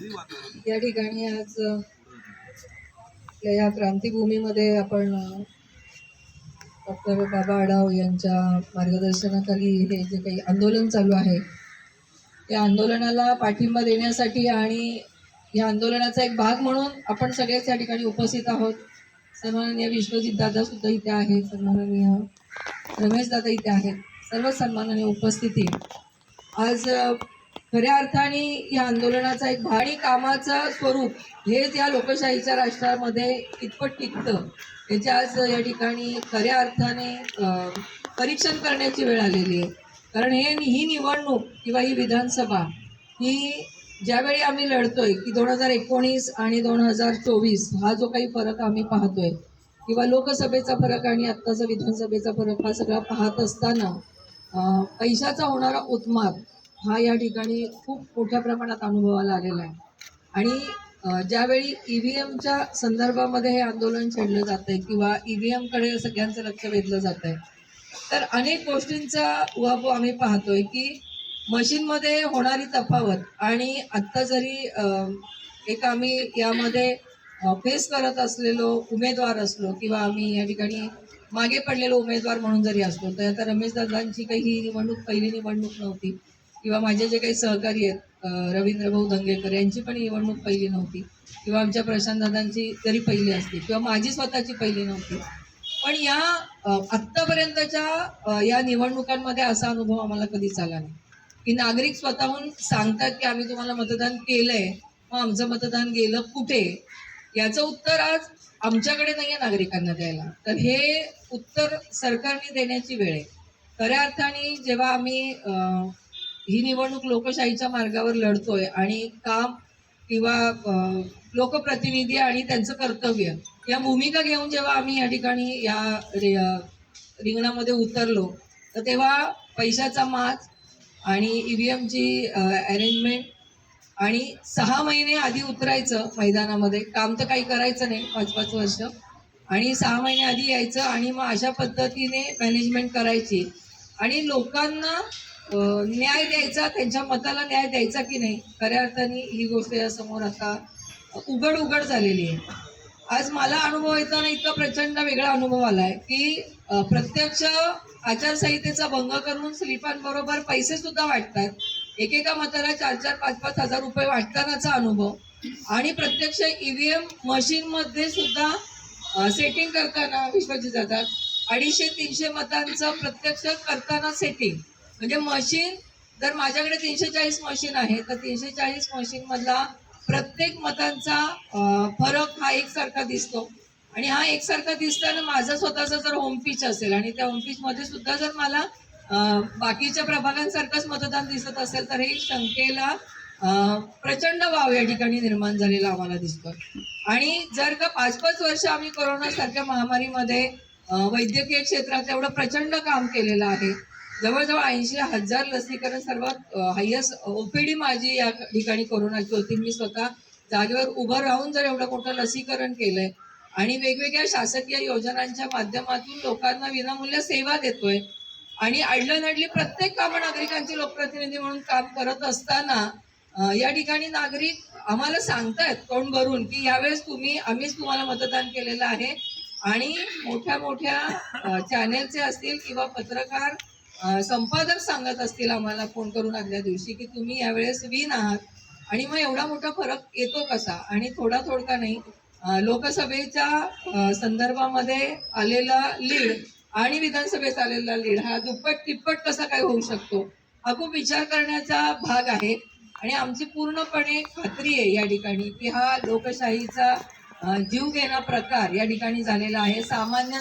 या ठिकाणी आज या क्रांतीभूमीमध्ये आपण डॉक्टर बाबा आढाव यांच्या मार्गदर्शनाखाली हे जे काही आंदोलन चालू आहे या आंदोलनाला पाठिंबा देण्यासाठी आणि या आंदोलनाचा एक भाग म्हणून आपण सगळेच या ठिकाणी उपस्थित आहोत. सन्माननीय विश्वजित दादा सुद्धा इथे आहेत सन्माननीय रमेश दादा इथे आहेत. सर्व सन्माननीय उपस्थिती. आज खऱ्या अर्थाने या आंदोलनाचा एक भारी कामाचं स्वरूप हेच या लोकशाहीच्या राष्ट्रामध्ये कितपत टिकतं. याच्या आज या ठिकाणी खऱ्या अर्थाने परीक्षण करण्याची वेळ आलेली आहे. कारण हे ही निवडणूक किंवा ही विधानसभा ही ज्यावेळी आम्ही लढतोय की दोन हजार एकोणीस आणि दोन हजार चोवीस हा जो काही फरक आम्ही पाहतोय किंवा लोकसभेचा फरक आणि आत्ताचा विधानसभेचा फरक हा सगळा पाहत असताना पैशाचा होणारा उत्माद हा या ठिकाणी खूप मोठ्या प्रमाणात अनुभवाला आलेला आहे. आणि ज्यावेळी ई व्ही एमच्या संदर्भामध्ये हे आंदोलन छेडलं जात आहे किंवा ई व्ही एमकडे सगळ्यांचं लक्ष वेधलं जात आहे तर अनेक गोष्टींचा उहापोह आम्ही पाहतोय की मशीनमध्ये होणारी तफावत आणि आत्ता जरी एक आम्ही यामध्ये फेस करत असलेलो उमेदवार असलो किंवा आम्ही या ठिकाणी मागे पडलेलो उमेदवार म्हणून जरी असलो तर आता रमेश दादांची काही ही निवडणूक पहिली निवडणूक नव्हती. किंवा माझे जे काही सहकारी आहेत रवींद्र भाऊ दंगेकर यांची पण निवडणूक पहिली नव्हती. किंवा आमच्या प्रशांत दादांची तरी पहिली असती किंवा माझी स्वतःची पहिली नव्हती. पण या आत्तापर्यंतच्या या निवडणुकांमध्ये असा अनुभव आम्हाला कधीच आला नाही. की नागरिक स्वतःहून सांगतात की आम्ही तुम्हाला मतदान केलंय मग आमचं मतदान गेलं कुठे? याचं उत्तर आज आमच्याकडे नाही आहे नागरिकांना द्यायला. तर हे उत्तर सरकारने देण्याची वेळ आहे. खऱ्या अर्थाने जेव्हा आम्ही ही निवडणूक लोकशाहीच्या मार्गावर लढतोय आणि काम किंवा लोकप्रतिनिधी आणि त्यांचं कर्तव्य या भूमिका घेऊन जेव्हा आम्ही या ठिकाणी या रिंगणामध्ये उतरलो तर तेव्हा पैशाचा माज आणि ई व्ही एमची अरेंजमेंट आणि सहा महिने आधी उतरायचं मैदानामध्ये. काम तर काही करायचं नाही पाच पाच वर्ष. आणि सहा महिने आधी यायचं आणि मग अशा पद्धतीने मॅनेजमेंट करायची. आणि लोकांना न्याय द्यायचा त्यांच्या मताला न्याय द्यायचा की नाही खऱ्या अर्थाने ही गोष्ट यासमोर आता उघड उघड झालेली आहे. आज मला अनुभव येताना इतका प्रचंड वेगळा अनुभव आलाय की प्रत्यक्ष आचारसंहितेचा भंग करून स्लिपांबरोबर पैसे सुद्धा वाटतात. एकेका मताला चार चार पाच पाच हजार रुपये वाटतानाचा अनुभव. आणि प्रत्यक्ष ईव्हीएम मशीनमध्ये सुद्धा सेटिंग करताना विश्वजित जातात. अडीचशे तीनशे मतांचं प्रत्यक्ष करताना सेटिंग म्हणजे मशीन जर माझ्याकडे तीनशे चाळीस मशीन आहे तर तीनशे चाळीस मशीन मधला प्रत्येक मतांचा फरक हा एकसारखा दिसतो. आणि हा एकसारखा दिसताना माझा स्वतःचा जर होम पिच असेल आणि त्या होम पिच मध्ये सुद्धा जर मला बाकीच्या प्रभागांसारखंच मतदान दिसत असेल तर हे शंकेला प्रचंड वाव या ठिकाणी निर्माण झालेला आम्हाला दिसतो आणि जर का पाच पाच वर्ष आम्ही कोरोनासारख्या महामारीमध्ये वैद्यकीय क्षेत्रात एवढं प्रचंड काम केलेलं आहे जवळजवळ ऐंशी हजार लसीकरण सर्वात हायस्ट ओपीडी माझी या ठिकाणी कोरोनाची होती. मी स्वतः जागेवर उभं राहून जर एवढं मोठं लसीकरण केलंय आणि वेगवेगळ्या शासकीय योजनांच्या माध्यमातून लोकांना विनामूल्य सेवा देतोय आणि अडलनडली प्रत्येक कामं नागरिकांचे लोकप्रतिनिधी म्हणून काम करत असताना या ठिकाणी नागरिक आम्हाला सांगतायत तोंड भरून की यावेळेस तुम्ही आम्हीच तुम्हाला मतदान केलेलं आहे आणि मोठ्या मोठ्या चॅनेलचे असतील किंवा पत्रकार संपादक सांगत असतील आम्हाला फोन करून आदल्या दिवशी की तुम्ही यावेळेस विन आहात आणि मग एवढा मोठा फरक येतो कसा? आणि थोडा थोडका नाही? लोकसभेच्या संदर्भामध्ये आलेला लीड आणि विधानसभेत आलेला लीड हा दुप्पट तिप्पट कसा काय होऊ शकतो? हा खूप विचार करण्याचा भाग आहे. आणि आमची पूर्णपणे खात्री आहे या ठिकाणी की हा लोकशाहीचा जीव घेणा प्रकार या ठिकाणी झालेला आहे. सामान्य